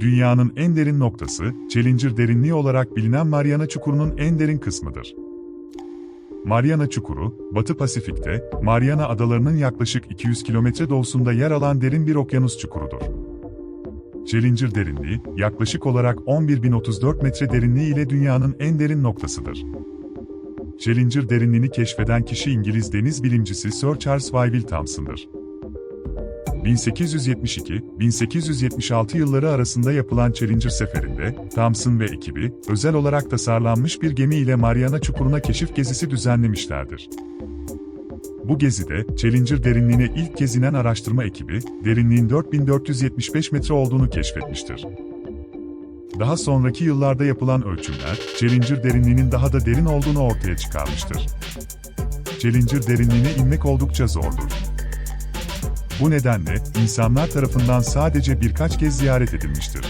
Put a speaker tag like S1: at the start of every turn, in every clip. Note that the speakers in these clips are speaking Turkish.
S1: Dünyanın en derin noktası, Challenger derinliği olarak bilinen Mariana Çukuru'nun en derin kısmıdır. Mariana Çukuru, Batı Pasifik'te, Mariana Adaları'nın yaklaşık 200 kilometre doğusunda yer alan derin bir okyanus çukurudur. Challenger derinliği, yaklaşık olarak 11.034 metre derinliği ile dünyanın en derin noktasıdır. Challenger derinliğini keşfeden kişi İngiliz deniz bilimcisi Sir Charles Wyville Thomson'dır. 1872-1876 yılları arasında yapılan Challenger seferinde, Thomson ve ekibi, özel olarak tasarlanmış bir gemi ile Mariana Çukuru'na keşif gezisi düzenlemişlerdir. Bu gezide, Challenger derinliğine ilk kez inen araştırma ekibi, derinliğin 4475 metre olduğunu keşfetmiştir. Daha sonraki yıllarda yapılan ölçümler, Challenger derinliğinin daha da derin olduğunu ortaya çıkarmıştır. Challenger derinliğine inmek oldukça zordur. Bu nedenle, insanlar tarafından sadece birkaç kez ziyaret edilmiştir.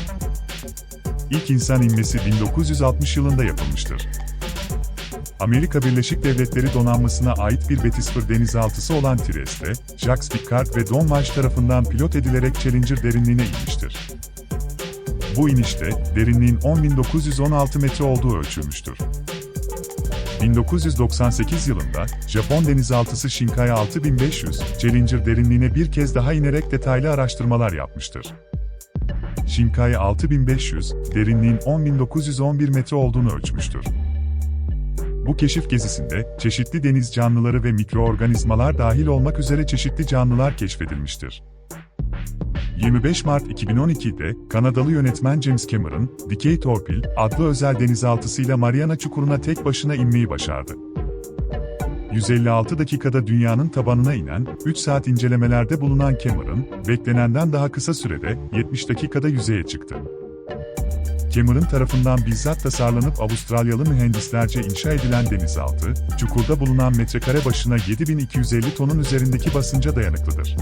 S1: İlk insan inmesi 1960 yılında yapılmıştır. Amerika Birleşik Devletleri donanmasına ait bir Betisfır denizaltısı olan Trieste, Jacques Piccard ve Don Walsh tarafından pilot edilerek Challenger derinliğine inmiştir. Bu inişte, derinliğin 10.916 metre olduğu ölçülmüştür. 1998 yılında, Japon denizaltısı Shinkai 6500, Challenger derinliğine bir kez daha inerek detaylı araştırmalar yapmıştır. Shinkai 6500, derinliğin 10.911 metre olduğunu ölçmüştür. Bu keşif gezisinde, çeşitli deniz canlıları ve mikroorganizmalar dahil olmak üzere çeşitli canlılar keşfedilmiştir. 25 Mart 2012'de, Kanadalı yönetmen James Cameron, Dikey Torpil adlı özel denizaltısıyla Mariana Çukuru'na tek başına inmeyi başardı. 156 dakikada dünyanın tabanına inen, 3 saat incelemelerde bulunan Cameron, beklenenden daha kısa sürede, 70 dakikada yüzeye çıktı. Cameron tarafından bizzat tasarlanıp Avustralyalı mühendislerce inşa edilen denizaltı, çukurda bulunan metrekare başına 7250 tonun üzerindeki basınca dayanıklıdır.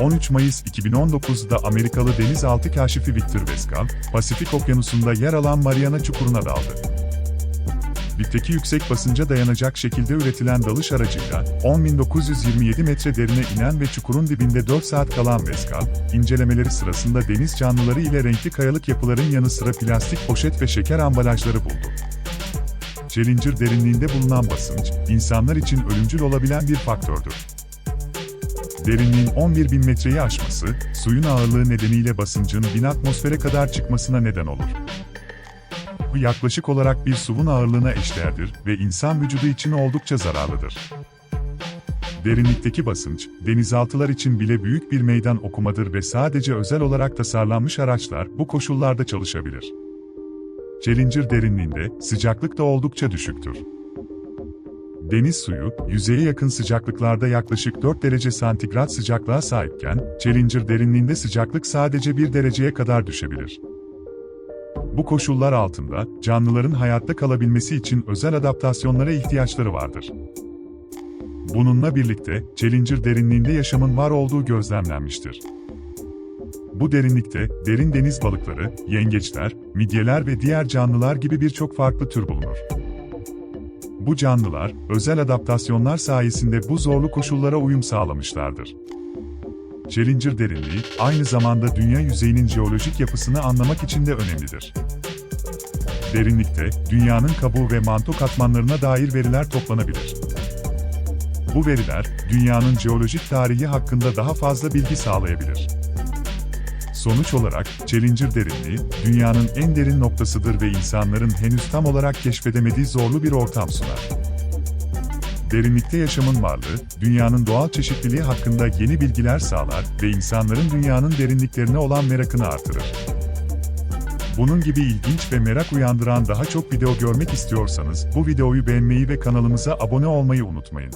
S1: 13 Mayıs 2019'da Amerikalı denizaltı kaşifi Victor Veskal, Pasifik Okyanusu'nda yer alan Mariana Çukuru'na daldı. Dipteki yüksek basınca dayanacak şekilde üretilen dalış aracıyla 10.927 metre derine inen ve çukurun dibinde 4 saat kalan Veskal, incelemeleri sırasında deniz canlıları ile renkli kayalık yapıların yanı sıra plastik poşet ve şeker ambalajları buldu. Challenger derinliğinde bulunan basınç, insanlar için ölümcül olabilen bir faktördür. Derinliğin 11.000 metreyi aşması, suyun ağırlığı nedeniyle basıncın 1000 atmosfere kadar çıkmasına neden olur. Bu yaklaşık olarak bir suvun ağırlığına eşdeğerdir ve insan vücudu için oldukça zararlıdır. Derinlikteki basınç, denizaltılar için bile büyük bir meydan okumadır ve sadece özel olarak tasarlanmış araçlar bu koşullarda çalışabilir. Challenger derinliğinde sıcaklık da oldukça düşüktür. Deniz suyu, yüzeye yakın sıcaklıklarda yaklaşık 4 derece santigrat sıcaklığa sahipken, Challenger derinliğinde sıcaklık sadece 1 dereceye kadar düşebilir. Bu koşullar altında, canlıların hayatta kalabilmesi için özel adaptasyonlara ihtiyaçları vardır. Bununla birlikte, Challenger derinliğinde yaşamın var olduğu gözlemlenmiştir. Bu derinlikte, derin deniz balıkları, yengeçler, midyeler ve diğer canlılar gibi birçok farklı tür bulunur. Bu canlılar, özel adaptasyonlar sayesinde bu zorlu koşullara uyum sağlamışlardır. Challenger derinliği, aynı zamanda dünya yüzeyinin jeolojik yapısını anlamak için de önemlidir. Derinlikte, dünyanın kabuğu ve manto katmanlarına dair veriler toplanabilir. Bu veriler, dünyanın jeolojik tarihi hakkında daha fazla bilgi sağlayabilir. Sonuç olarak, Challenger derinliği, dünyanın en derin noktasıdır ve insanların henüz tam olarak keşfedemediği zorlu bir ortam sunar. Derinlikte yaşamın varlığı, dünyanın doğal çeşitliliği hakkında yeni bilgiler sağlar ve insanların dünyanın derinliklerine olan merakını artırır. Bunun gibi ilginç ve merak uyandıran daha çok video görmek istiyorsanız bu videoyu beğenmeyi ve kanalımıza abone olmayı unutmayın.